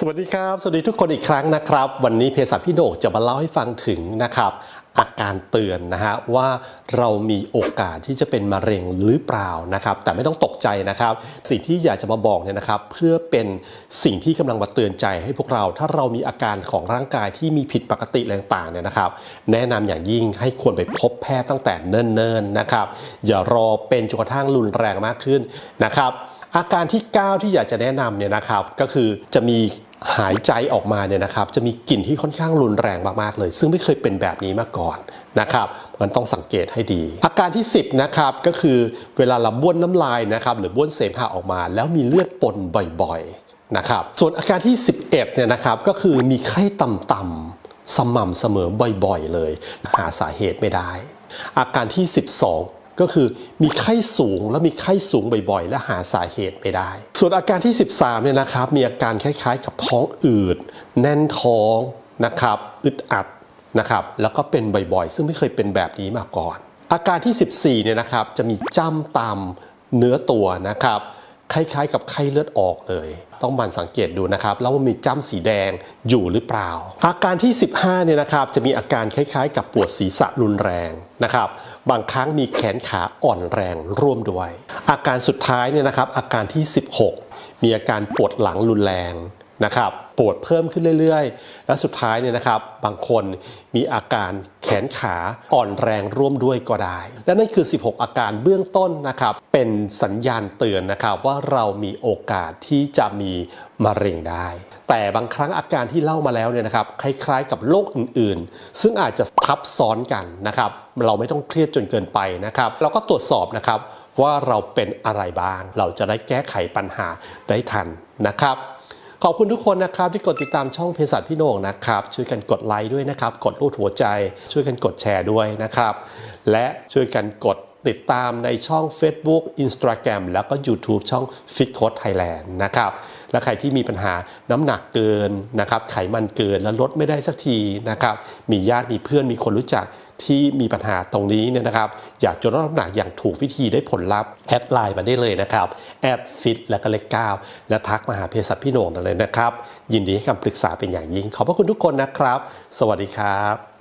สวัสดีครับ สวัสดีทุกคนอีกครั้งนะครับ วันนี้เภสัชพี่โหนกจะมาเล่าให้ฟังถึงนะครับ อาการเตือนนะฮะว่าเรามีโอกาสที่จะเป็นมะเร็งหรือเปล่านะครับ แต่ไม่ต้องตกใจนะครับ สิ่งที่อยากจะมาบอกเนี่ยนะครับ เพื่อเป็นสิ่งที่กำลังมาเตือนใจให้พวกเรา ถ้าเรามีอาการของร่างกายที่มีผิดปกติอะไรต่างๆเนี่ยนะครับ แนะนำอย่างยิ่งให้ควรไปพบแพทย์ตั้งแต่เนิ่นๆนะครับ อย่ารอเป็นจนกระทั่งรุนแรงมากขึ้นนะครับ อาการที่ 9 ที่อยากจะแนะนำเนี่ยนะครับก็คือจะมีหายใจออกมาเนี่ยนะครับจะมีกลิ่นที่ค่อนข้างรุนแรงมากๆเลย ซึ่งไม่เคยเป็นแบบนี้มาก่อนนะครับมันต้องสังเกตให้ดี อาการที่ 10นะครับก็คือเวลาเราบ้วนน้ำลายนะครับหรือบ้วนเสมหะออกมา แล้วมีเลือดปนบ่อยๆนะครับส่วนอาการที่ 11เนี่ยนะครับก็คือมีไข้ต่ำๆสม่ำเสมอบ่อยๆ เลย หาสาเหตุไม่ได้ อาการที่ 12 ก็คือมีไข้สูงและมีไข้สูงบ่อยๆ และหาสาเหตุไม่ได้ ส่วนอาการที่ 13เนี่ยนะครับมีอาการคล้ายๆ กับท้องอืด แน่นท้องนะครับอึดอัดนะครับแล้วก็เป็นบ่อยๆ ซึ่งไม่เคยเป็นแบบนี้มาก่อน อาการที่ 14เนี่ยนะครับจะมีจ้ำตามเนื้อตัวนะครับ คล้ายๆ กับไข้เลือดออกเลย ต้องมันสังเกตดูนะครับ แล้วว่ามีจ้ำสีแดงอยู่หรือเปล่า อาการที่ 15เนี่ยนะครับจะมีอาการคล้ายๆ กับปวดศีรษะรุนแรงนะครับบางครั้งมีแขนขาอ่อนแรงร่วมด้วย อาการสุดท้ายเนี่ยนะครับอาการที่ 16 มีอาการปวดหลังรุนแรง นะครับปวดเพิ่มขึ้นเรื่อยๆ และสุดท้ายเนี่ยนะครับ บางคนมีอาการแขนขาอ่อนแรงร่วมด้วยก็ได้ และนั่นคือ 16 อาการเบื้องต้นนะครับ เป็นสัญญาณเตือนนะครับว่าเรามีโอกาสที่จะมีมะเร็งได้ แต่บางครั้งอาการที่เล่ามาแล้วเนี่ยนะครับคล้ายๆ กับโรคอื่นๆ ซึ่งอาจจะทับซ้อนกันนะครับ เราไม่ต้องเครียดจนเกินไปนะครับ เราก็ตรวจสอบนะครับว่าเราเป็นอะไรบ้าง เราจะได้แก้ไขปัญหาได้ทันนะครับ ขอบคุณทุกคนนะครับที่กดติดตามช่องเภสัชพี่โหน่งนะครับ ช่วยกันกดไลค์ด้วยนะครับ กดรูปหัวใจ ช่วยกันกดแชร์ด้วยนะครับ และช่วยกันกด ติดตามในช่อง Facebook Instagram แล้วก็ YouTube ช่อง Fit Code Thailand นะครับ และใครที่มีปัญหาน้ำหนักเกินนะครับ ไขมันเกินแล้วลดไม่ได้สักทีนะครับ มีญาติมีเพื่อนมีคนรู้จักที่มีปัญหาตรงนี้เนี่ยนะครับ อยากจะลดน้ำหนักอย่างถูกวิธีได้ผลลัพธ์แอดไลน์มาได้เลยนะครับแอดฟิตแล้วก็เลขเก้าและทักมาหาเภสัชพี่โหน่งได้เลยนะครับ ยินดีให้คำปรึกษาเป็นอย่างยิ่ง ขอบพระคุณทุกคนนะครับ สวัสดีครับ